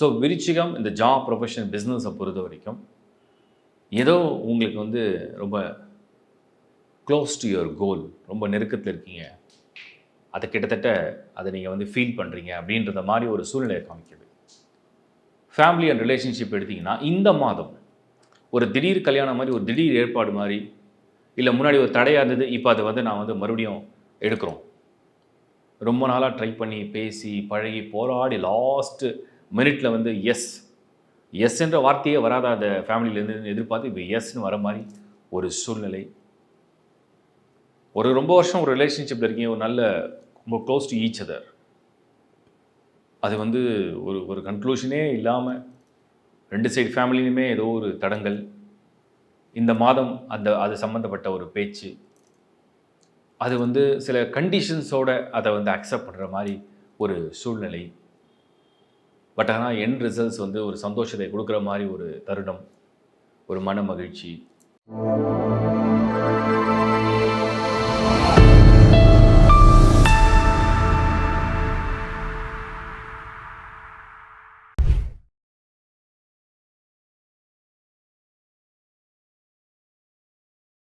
So விருச்சிகம் இந்த job profession பிஸ்னஸை பொறுத்த வரைக்கும் ஏதோ உங்களுக்கு வந்து ரொம்ப க்ளோஸ் டு யுவர் கோல் ரொம்ப நெருக்கத்தில் இருக்கீங்க. அதை கிட்டத்தட்ட அதை நீங்கள் வந்து ஃபீல் பண்ணுறீங்க அப்படின்றத மாதிரி ஒரு சூழ்நிலையை காமிக்கிறது ஃபேமிலி அண்ட் ரிலேஷன்ஷிப் எடுத்திங்கன்னா இந்த மாதம் ஒரு திடீர் கல்யாணம் மாதிரி ஒரு திடீர் ஏற்பாடு மாதிரி இல்லை முன்னாடி ஒரு தடையாக இருந்தது இப்போ அதை வந்து நான் வந்து மறுபடியும் எடுக்கிறோம். ரொம்ப நாளாக ட்ரை பண்ணி பேசி பழகி போராடி லாஸ்ட்டு மினிட்ல வந்து எஸ் எஸ் என்ற வார்த்தையே வராத அந்த ஃபேமிலியிலேருந்து எதிர்பார்த்து இப்போ எஸ்ன்னு வர மாதிரி ஒரு சூழ்நிலை. ஒரு ரொம்ப வருஷம் ஒரு ரிலேஷன்ஷிப்பில் இருக்கீங்க ஒரு நல்ல ரொம்ப க்ளோஸ் டு ஈச் அதர் அது வந்து ஒரு ஒரு கன்க்ளூஷனே இல்லாமல் ரெண்டு சைடு ஃபேமிலியுமே ஏதோ ஒரு தடங்கள். இந்த மாதம் அந்த அது சம்மந்தப்பட்ட ஒரு பேச்சு. அது வந்து சில கண்டிஷன்ஸோட அதை வந்து அக்செப்ட் பண்ணுற மாதிரி ஒரு சூழ்நிலை. பட் ஆனால் என் ரிசல்ட்ஸ் வந்து ஒரு சந்தோஷத்தை கொடுக்குற மாதிரி ஒரு தருணம் ஒரு மன மகிழ்ச்சி.